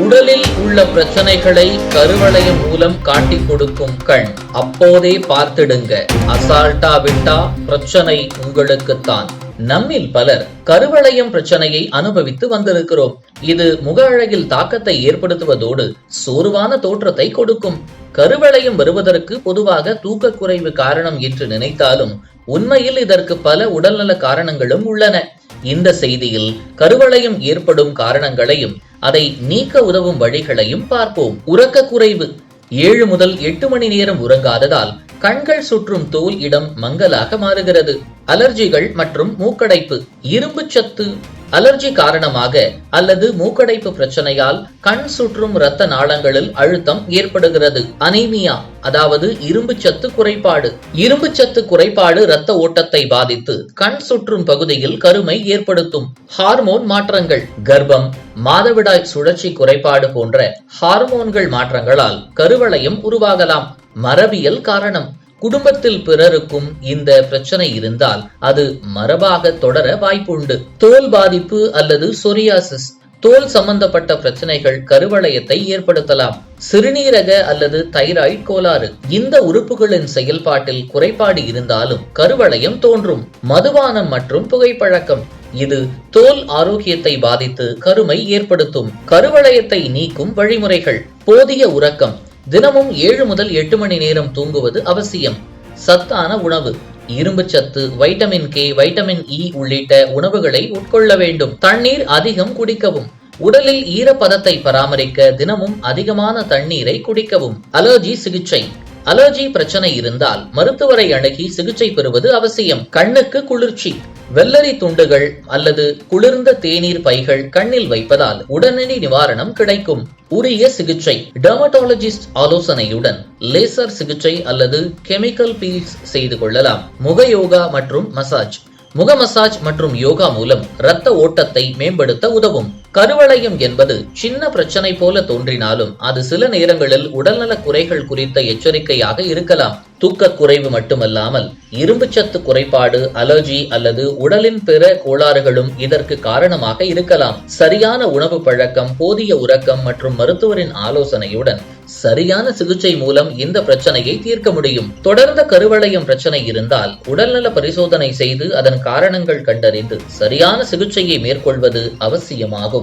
உடலில் உள்ள பிரச்சனைகளை கருவளையம் மூலம் காட்டிக் கொடுக்கும் கண். அப்போதே பார்த்திடுங்க. அசால்ட்டா விட்டா பிரச்சனை உங்களுக்குத்தான். நம்மில் பலர் கருவளையம் பிரச்சனையை அனுபவித்து வந்திருக்கிறோம். இது முக அழகில் தாக்கத்தை ஏற்படுத்துவதோடு சோர்வான தோற்றத்தை கொடுக்கும். கருவளையம் வருவதற்கு பொதுவாக தூக்க குறைவு காரணம் என்று நினைத்தாலும் உண்மையில் இதற்கு பல உடல்நல காரணங்களும் உள்ளன. இந்த செய்தியில் கருவளையம் ஏற்படும் காரணங்களையும் அதை நீக்க உதவும் வழிகளையும் பார்ப்போம். உறக்க குறைவு. ஏழு முதல் எட்டு மணி நேரம் உறங்காததால் கண்கள் சுற்றும் தோல் இடம் மங்கலாக மாறுகிறது. அலர்ஜிகள் மற்றும் மூக்கடைப்பு. இரும்பு சத்து அலர்ஜி காரணமாக அல்லது மூக்கடைப்பு பிரச்சனையால் கண் சுற்றும் இரத்த நாளங்களில் அழுத்தம் ஏற்படுகிறது. அனீமியா அதாவது இரும்பு சத்து குறைபாடு. இரும்பு சத்து குறைபாடு இரத்த ஓட்டத்தை பாதித்து கண் சுற்றும் பகுதியில் கருமை ஏற்படுத்தும். ஹார்மோன் மாற்றங்கள். கர்ப்பம் மாதவிடாய் சுழற்சி குறைபாடு போன்ற ஹார்மோன்கள் மாற்றங்களால் கருவளையம் உருவாகலாம். மரபியல் காரணம். குடும்பத்தில் பிறருக்கும் இந்த பிரச்சனை இருந்தால் அது மரபாக தொடர வாய்ப்புண்டு. தோல் பாதிப்பு அல்லது சொரியாசிஸ் தோல் சம்பந்தப்பட்ட பிரச்சனைகள் கருவளையத்தை ஏற்படுத்தலாம். சிறுநீரக அல்லது தைராய்டு கோளாறு இந்த உறுப்புகளின் செயல்பாட்டில் குறைபாடு இருந்தாலும் கருவளையம் தோன்றும். மதுபானம் மற்றும் புகைப்பழக்கம் இது தோல் ஆரோக்கியத்தை பாதித்து கருமை ஏற்படுத்தும். கருவளையத்தை நீக்கும் வழிமுறைகள் போதிய உறக்கம் தினமும் ஏழு முதல் எட்டு மணி நேரம் தூங்குவது அவசியம். சத்தான உணவு இரும்பு சத்து வைட்டமின் கே வைட்டமின் இ உள்ளிட்ட உணவுகளை உட்கொள்ள வேண்டும். தண்ணீர் அதிகம் குடிக்கவும். உடலில் ஈரப்பதத்தை பராமரிக்க தினமும் அதிகமான தண்ணீரை குடிக்கவும். அலர்ஜி சிகிச்சை. அலர்ஜி பிரச்சனை இருந்தால் மருத்துவரை அணுகி சிகிச்சை பெறுவது அவசியம். கண்ணுக்கு குளிர்ச்சி. வெள்ளரி துண்டுகள் அல்லது குளிர்ந்த தேநீர் பைகள் கண்ணில் வைப்பதால் உடனடி நிவாரணம் கிடைக்கும். உரிய சிகிச்சை. டெர்மட்டாலஜிஸ்ட் ஆலோசனையுடன் லேசர் சிகிச்சை அல்லது கெமிக்கல் பீல்ஸ் செய்து கொள்ளலாம். முக யோகா மற்றும் மசாஜ். முக மசாஜ் மற்றும் யோகா மூலம் இரத்த ஓட்டத்தை மேம்படுத்த உதவும். கருவளையம் என்பது சின்ன பிரச்சனை போல தோன்றினாலும் அது சில நேரங்களில் உடல்நல குறைகள் குறித்த எச்சரிக்கையாக இருக்கலாம். தூக்க குறைவு மட்டுமல்லாமல் இரும்புச்சத்து குறைபாடு அலர்ஜி அல்லது உடலின் பிற கோளாறுகளும் இதற்கு காரணமாக இருக்கலாம். சரியான உணவு பழக்கம் போதிய உறக்கம் மற்றும் மருத்துவரின் ஆலோசனையுடன் சரியான சிகிச்சை மூலம் இந்த பிரச்சனையை தீர்க்க முடியும். தொடர்ந்த கருவளையம் பிரச்சனை இருந்தால் உடல்நல பரிசோதனை செய்து அதன் காரணங்கள் கண்டறிந்து சரியான சிகிச்சையை மேற்கொள்வது அவசியமாகும்.